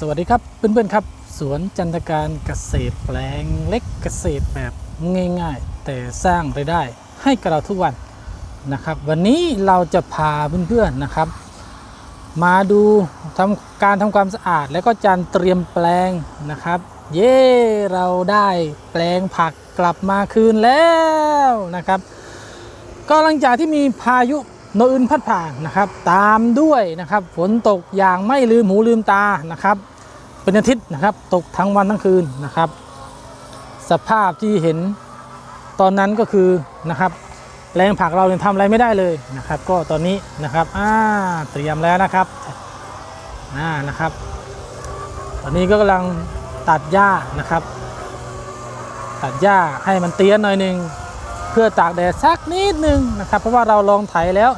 สวัสดีครับเพื่อนๆครับ สวนจันทการเกษตรแปลงเล็กเกษตรแบบง่ายๆ แต่สร้างรายได้ให้กับเราทุกวันนะครับ วันนี้เราจะพาเพื่อนๆนะครับ มาดูทำการทำความสะอาดแล้วก็การเตรียมแปลงนะครับ เย้เราได้แปลงผักกลับมาคืนแล้วนะครับ ก็หลังจากที่มีพายุ โนอื่นพัดผ่านนะครับ ตามด้วยนะครับ ฝนตกอย่างไม่ลืมหูลืมตานะครับ เป็นอาทิตย์นะครับ ตกทั้งวันทั้งคืนนะครับ สภาพที่เห็นตอนนั้นก็คือนะครับแปลงผักเราเนี่ยทำอะไรไม่ได้เลยนะครับ ก็ตอนนี้นะครับอ่าเตรียมแล้วนะครับอ่านะครับ ตอนนี้ก็กำลังตัดหญ้านะครับ ตัดหญ้าให้มันเตี้ยหน่อยหนึ่งเพื่อตากแดดสักนิดนึงนะครับ เพราะว่าเราลองไถแล้ว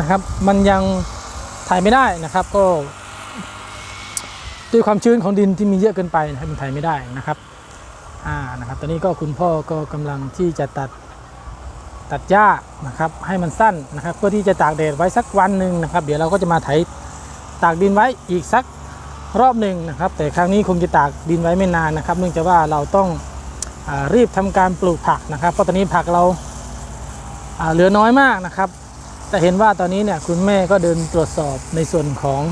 นะครับ มันยังไถไม่ได้นะครับ ก็ ด้วยความชื้นของดินที่มีเยอะเกินไปนะครับมันไถไม่ได้นะครับอ่านะครับ ตอนนี้ก็คุณพ่อก็กำลังที่จะตัดตัดหญ้านะครับ ให้มันสั้นนะครับ เพื่อที่จะตากแดดไว้สักวันหนึ่งนะครับ เดี๋ยวเราก็จะมาไถตากดินไว้อีกสักรอบหนึ่งนะครับ แต่ครั้งนี้คงจะตากดินไว้ไม่นานนะครับ เนื่องจากว่าเราต้องอรีบทำการปลูกผักนะครับ เพราะตอนนี้ผักเราเหลือน้อยมากนะครับ แต่เห็นว่าตอนนี้เนี่ยคุณแม่ก็เดินตรวจสอบในส่วนของ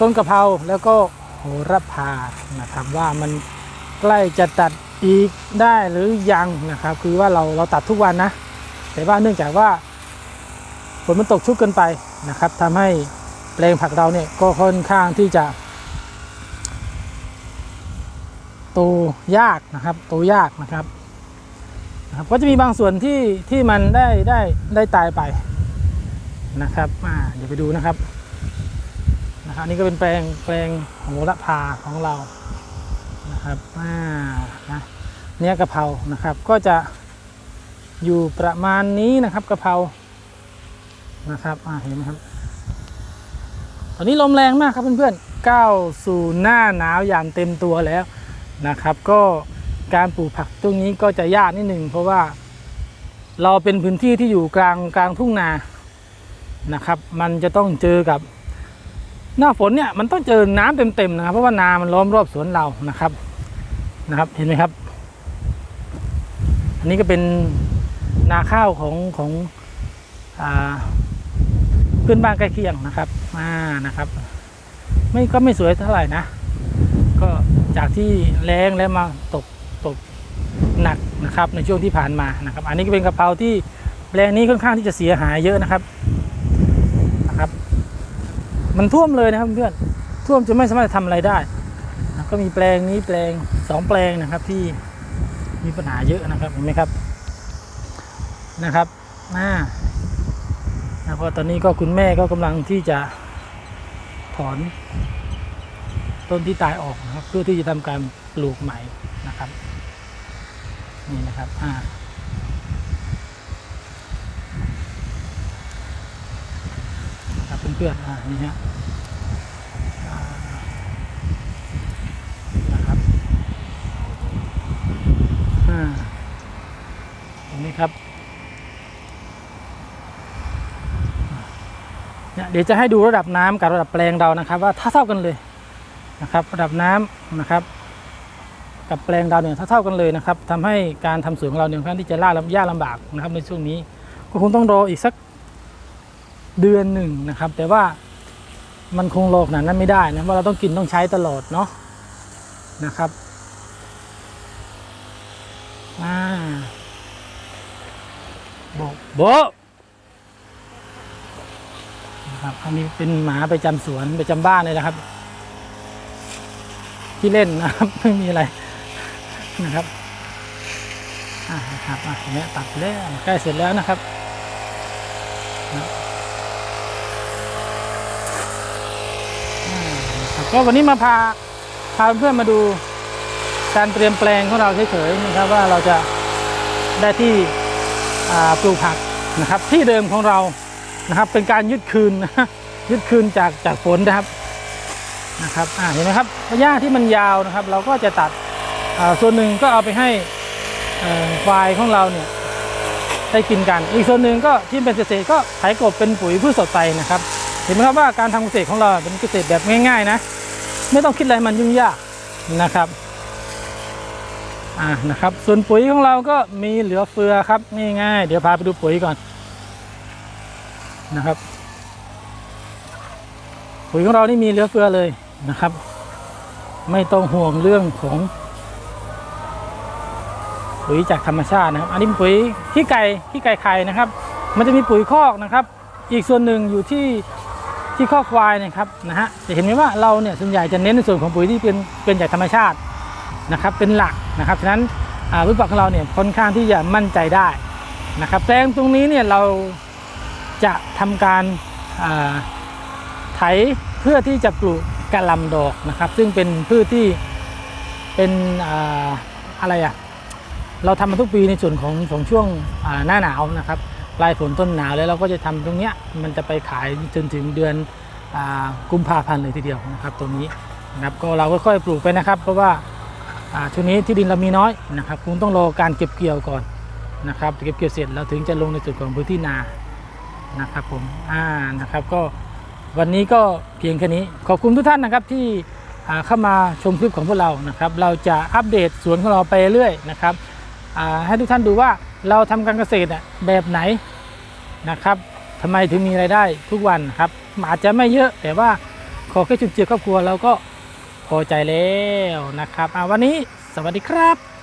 ต้นกะเพราแล้วก็โหระพานะครับว่ามันใกล้จะตัดอีกได้หรือยังนะครับ คือว่าเราเราตัดทุกวันนะ แต่ว่าเนื่องจากว่าฝนมันตกชุกเกินไปนะครับทำให้แปลงผักเราเนี่ยก็ค่อนข้างที่จะโตยากนะครับโตยากนะครับนะครับ ก็จะมีบางส่วนที่ที่มันได้ได้ได้ตายไป นะครับเดี๋ยวไปดูนะครับนะครับนี่ก็เป็นแปลงแปลงของโหระพาของเรานะครับอ่านะเนี่ยกะเพรานะครับ ก็จะอยู่ประมาณนี้นะครับกะเพรานะครับอ่าเห็นไหมครับตอนนี้ลมแรงมากครับเพื่อนๆก้าวสู่หน้าหนาวอย่างเต็มตัวแล้วนะครับ ก็การปลูกผักตรงนี้ก็จะยากนิดหนึ่งเพราะว่าเราเป็นพื้นที่ที่อยู่กลางกลางทุ่งนา นะครับ มันจะต้องเจอกับหน้าฝนเนี่ยมันต้องเจอน้ำเต็มๆนะครับ เพราะว่านามันล้อมรอบสวนเรานะครับนะครับเห็นไหมครับ อันนี้ก็เป็นนาข้าวของของอ่าเพื่อนบ้านใกล้เคียงนะครับอ่านะครับ ไม่ก็ไม่สวยเท่าไหร่นะ ก็จากที่แรงแล้วมาตกตกหนักนะครับในช่วงที่ผ่านมานะครับ อันนี้ก็เป็นกะเพราที่แปลงนี้ค่อนข้างที่จะเสียหายเยอะนะครับ มันท่วมเลยนะครับเพื่อนท่วมจนไม่สามารถทำอะไรได้นะก็มีแปลงนี้แปลงสองแปลงนะครับที่มีปัญหาเยอะนะครับเห็นไหมครับนะครับน่าแล้วก็ตอนนี้ก็คุณแม่ก็กำลังที่จะถอนต้นที่ตายออกนะครับ เพื่อที่จะทำการปลูกใหม่นะครับ นี่นะครับอ่าครับ เพื่อนๆอ่านี่ฮะนะครับอ่าเห็นไหมครับเนี่ยเดี๋ยวจะให้ดูระดับน้ำกับระดับแปลงเรานะครับ ว่าเท่าเท่ากันเลยนะครับ ระดับน้ำนะครับ กับแปลงดาวเนี่ยเท่ากันเลยนะครับทำให้การทำสวนของเราเนี่ยค่อนข้างที่จะล่าลำยากลำบากนะครับในช่วงนี้ก็คงต้องรออีกสัก เดือนหนึ่งนะครับ แต่ว่ามันคงรอขนาดนั้นไม่ได้นะเพราเราต้องกินต้องใช้ตลอดเนาะนะครับอ่าโบโบนะครับอันนี้เป็นหมาไประจำสวนไประจำบ้านเลยนะครับ ที่เล่นนะครับ ไม่มีอะไรนะครับอ่านะครับอะเนี้ยตัดแล้วใกล้เสร็จแล้วนะครับนะอ่านะครับ ก็วันนี้มาพาพาเพื่อนๆมาดูการเตรียมแปลงของเราเฉยๆนะครับว่าเราจะได้ที่ปลูกผักนะครับ ที่เดิมของเรานะครับ เป็นการยึดคืนนะยึดคืนจากจากฝนนะครับนะครับเห็นไหมครับหญ้าที่มันยาวนะครับ เราก็จะตัดส่วนหนึ่งก็เอาไปให้ควายของเราเนี่ยได้กินกัน อีกส่วนหนึ่งก็ที่เป็นเกษตรก็ไถกบเป็นปุ๋ยพืชสดไปนะครับ เห็นไหมครับว่าการทำเกษตรของเราเป็นเกษตรแบบง่าย ๆ นะ ไม่ต้องคิดอะไรมันยุ่งยากนะครับอ่านะครับ ส่วนปุ๋ยของเราก็มีเหลือเฟือครับนี่ง่ายเดี๋ยวพาไปดูปุ๋ยก่อนนะครับ ปุ๋ยของเรานี่มีเหลือเฟือเลยนะครับ ไม่ต้องห่วงเรื่องของ ปุ๋ยจากธรรมชาตินะครับ อันนี้ปุ๋ยขี้ไก่ขี้ไก่ไข่นะครับ มันจะมีปุ๋ยคอกนะครับ อีกส่วนหนึ่งอยู่ที่ ที่คอควายนะครับนะฮะจะเห็นไหมว่าเราเนี่ยส่วนใหญ่จะเน้นในส่วนของปุ๋ยที่เป็นเป็นจากธรรมชาตินะครับเป็นหลักนะครับฉะนั้นอ่าพืชผักของเราเนี่ยค่อนข้างที่จะมั่นใจได้นะครับแปลงตรงนี้เนี่ยเราจะทำการไถเพื่อที่จะปลูกกะหล่ำดอกนะครับ ซึ่งเป็นพืชที่เป็นอ่าอะไรอะเราทำมาทุกปีในส่วนของของช่วงหน้าหนาวนะครับ ปลายฝนต้นหนาวแล้วเราก็จะทำตรงเนี้ยมันจะไปขายจนถึงเดือนอกุมภาพันธ์เลยทีเดียวนะครับตรงนี้นะครับก็เราค่อยๆปลูกไปนะครับ เพราะว่าช่วงนี้ที่ดินเรามีน้อยนะครับคงต้องรอการเก็บเกี่ยวก่อนนะครับเก็บเกี่ยวเสร็จเราถึงจะลงในส่วนของพื้นที่นานะครับผมอ่านะครับก็วันนี้ก็เพียงแค่นี้ขอบคุณทุกท่านนะครับที่เข้ามาชมคลิปของพวกเรานะครับ เราจะอัปเดตสวนของเราไปเรื่อยนะครับ ให้ทุกท่านดูว่าเราทำการเกษตรแบบไหนนะครับทำไมถึงมีรายได้ทุกวันครับอาจจะไม่เยอะแต่ว่าขอแค่จุนเจือครอบครัวเราก็พอใจแล้วนะครับวันนี้สวัสดีครับ